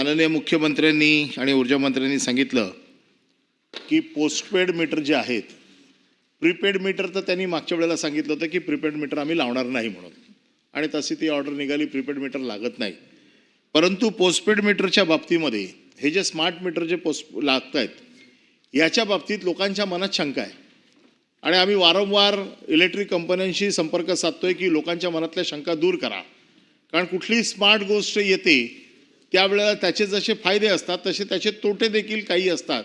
माननीय मुख्यमंत्र्यांनी आणि ऊर्जामंत्र्यांनी सांगितलं की पोस्टपेड मीटर जे आहेत प्रीपेड मीटर तर त्यांनी मागच्या वेळेला सांगितलं होतं की प्रीपेड मीटर आम्ही लावणार नाही म्हणून. आणि तशी ती ऑर्डर निघाली प्रीपेड मीटर लागत नाही. परंतु पोस्टपेड मीटरच्या बाबतीमध्ये हे जे स्मार्ट मीटर जे पोस्ट लागत आहेत याच्या बाबतीत लोकांच्या मनात शंका आहे. आणि आम्ही वारंवार इलेक्ट्रिक कंपन्यांशी संपर्क साधतोय की लोकांच्या मनातल्या शंका दूर करा. कारण कुठलीही स्मार्ट गोष्ट येते त्यावेळेला त्याचे जसे फायदे असतात तसे त्याचे तोटे देखील काही असतात.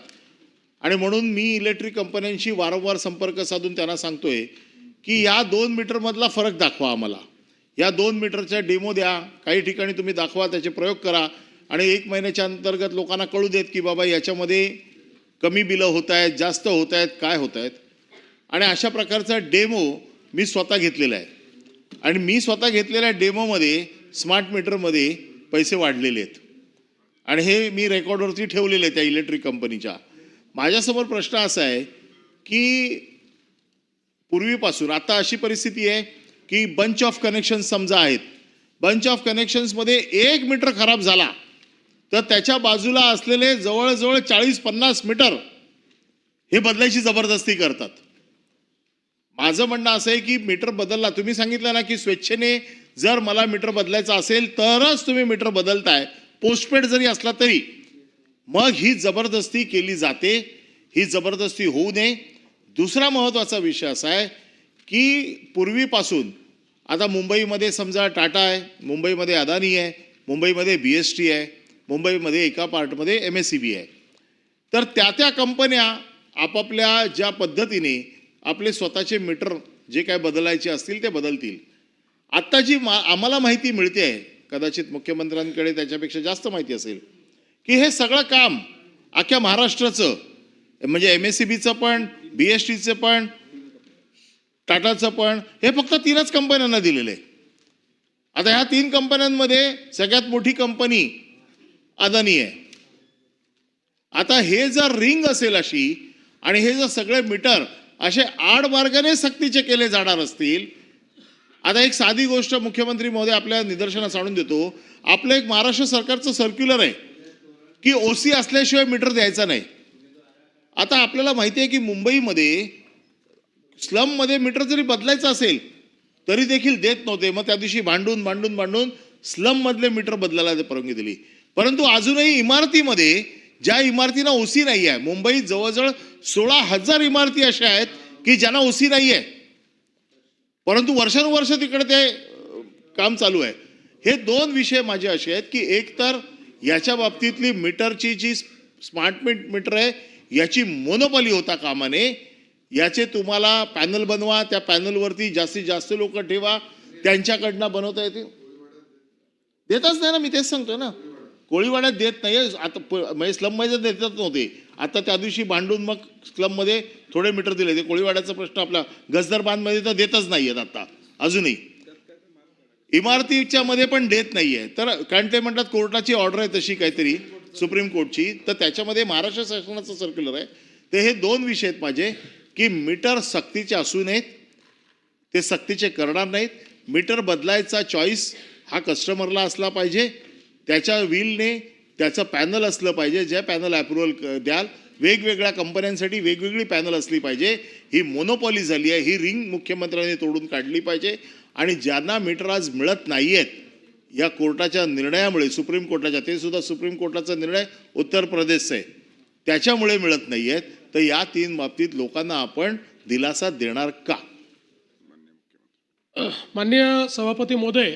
आणि म्हणून मी इलेक्ट्रिक कंपन्यांशी वारंवार संपर्क साधून त्यांना सांगतोय की या दोन मीटरमधला फरक दाखवा आम्हाला. या दोन मीटरच्या डेमो द्या. काही ठिकाणी तुम्ही दाखवा त्याचे प्रयोग करा. आणि एक महिन्याच्या अंतर्गत लोकांना कळू देत की बाबा याच्यामध्ये कमी बिलं होत आहेत जास्त होत आहेत काय होत आहेत आणि अशा प्रकारचा डेमो मी स्वतः घेतलेला आहे. आणि मी स्वतः घेतलेल्या डेमोमध्ये स्मार्ट मीटरमध्ये पैसे वाढलेले आहेत. आणि हे मी रेकॉर्डवरती ठेवलेले आहे त्या इलेक्ट्रिक कंपनीच्या. माझ्यासमोर प्रश्न असा आहे की पूर्वीपासून आता अशी परिस्थिती आहे की बंच ऑफ कनेक्शन्स समजा आहेत बंच ऑफ कनेक्शन्समध्ये एक मीटर खराब झाला तर त्याच्या बाजूला असलेले जवळजवळ चाळीस पन्नास मीटर हे बदलायची जबरदस्ती करतात. माझं म्हणणं असं आहे की मीटर बदलला. तुम्ही सांगितलं ना की स्वेच्छेने जर मला मीटर बदलायचं असेल तरच तुम्ही मीटर बदलताय. पोस्टपेड जरी असला तरी. मग ही जबरदस्ती केली जाते. ही जबरदस्ती होऊ नये. दुसरा महत्त्वाचा विषय असा आहे की पूर्वीपासून आता मुंबईमध्ये समजा टाटा आहे मुंबईमध्ये अदानी आहे मुंबईमध्ये बी एस टी आहे मुंबईमध्ये एका पार्टमध्ये एम एस सी बी आहे. तर त्या त्या कंपन्या आपापल्या ज्या पद्धतीने आपले स्वतःचे मीटर जे काय बदलायचे असतील ते बदलतील. आत्ता जी मा आम्हाला माहिती मिळते आहे कदाचित मुख्यमंत्र्यांकडे त्याच्यापेक्षा जास्त माहिती असेल की हे सगळं काम अख्ख्या महाराष्ट्राचं म्हणजे एम एस सी बीचं पण बी एस टीचं पण टाटाचं पण हे फक्त तीनच कंपन्यांना दिलेलं आहे. आता ह्या तीन कंपन्यांमध्ये सगळ्यात मोठी कंपनी अदानी आहे. आता हे जर रिंग असेल अशी आणि हे जर सगळे मीटर असे आड मार्गाने सक्तीचे केले जाणार असतील आता एक साधी गोष्ट मुख्यमंत्री महोदय आपल्या निदर्शनास आणून देतो. आपलं एक महाराष्ट्र सरकारचं सर्क्युलर आहे. की ओसी असल्याशिवाय मीटर द्यायचा नाही. आता आपल्याला माहिती आहे की मुंबईमध्ये स्लममध्ये मीटर जरी बदलायचं असेल तरी देखील देत नव्हते. मग त्या दिवशी भांडून भांडून भांडून स्लममधले मीटर बदलायला परवानगी दिली. परंतु अजूनही इमारतीमध्ये ज्या इमारतींना ओसी नाही आहे मुंबईत जवळजवळ सोळा हजार इमारती अशा आहेत की ज्यांना ओसी नाही आहे परंतु वर्षानुवर्ष तिकडे ते काम चालू आहे. हे दोन विषय माझे असे आहेत की एक तर याच्या बाबतीतली मीटरची जी स्मार्ट मीट मीटर आहे याची मोनोपॉली होता कामाने. याचे तुम्हाला पॅनल बनवा त्या पॅनलवरती जास्तीत जास्त लोक ठेवा त्यांच्याकडनं बनवता येते देतच नाही ना मी तेच सांगतो ना. कोळीवाड्यात देत नाही आता प- म्हणजे स्लममध्ये देतच नव्हते. आता त्या दिवशी भांडून मग स्लममध्ये थोडे मीटर दिले. ते कोळीवाड्याचा प्रश्न आपला गजदर बांधमध्ये तर देतच नाही आहेत आता. अजूनही. इमारतीच्या मध्ये पण देत नाहीये. तर कारण ते म्हणतात कोर्टाची ऑर्डर आहे तशी काहीतरी सुप्रीम कोर्टची. तर त्याच्यामध्ये महाराष्ट्र शासनाचं सर्क्युलर आहे. ते हे दोन विषय आहेत माझे की मीटर सक्तीचे असू नयेत ते सक्तीचे करणार नाहीत. मीटर बदलायचा चॉईस हा कस्टमरला असला पाहिजे. त्याच्या व्हीलने त्याचं पॅनल असलं पाहिजे ज्या पॅनल अप्रुव्हल द्याल वेगवेगळ्या कंपन्यांसाठी वेगवेगळी पॅनल असली पाहिजे. ही मोनोपॉली झाली आहे ही रिंग मुख्यमंत्र्यांनी तोडून काढली पाहिजे. आणि ज्यांना मीटर आज मिळत नाही आहेत या कोर्टाच्या निर्णयामुळे सुप्रीम कोर्टाच्या ते सुद्धा सुप्रीम कोर्टाचा निर्णय उत्तर प्रदेशचा. आहे त्याच्यामुळे मिळत नाही आहेत तर या तीन बाबतीत लोकांना आपण दिलासा देणार का? माननीय सभापती महोदय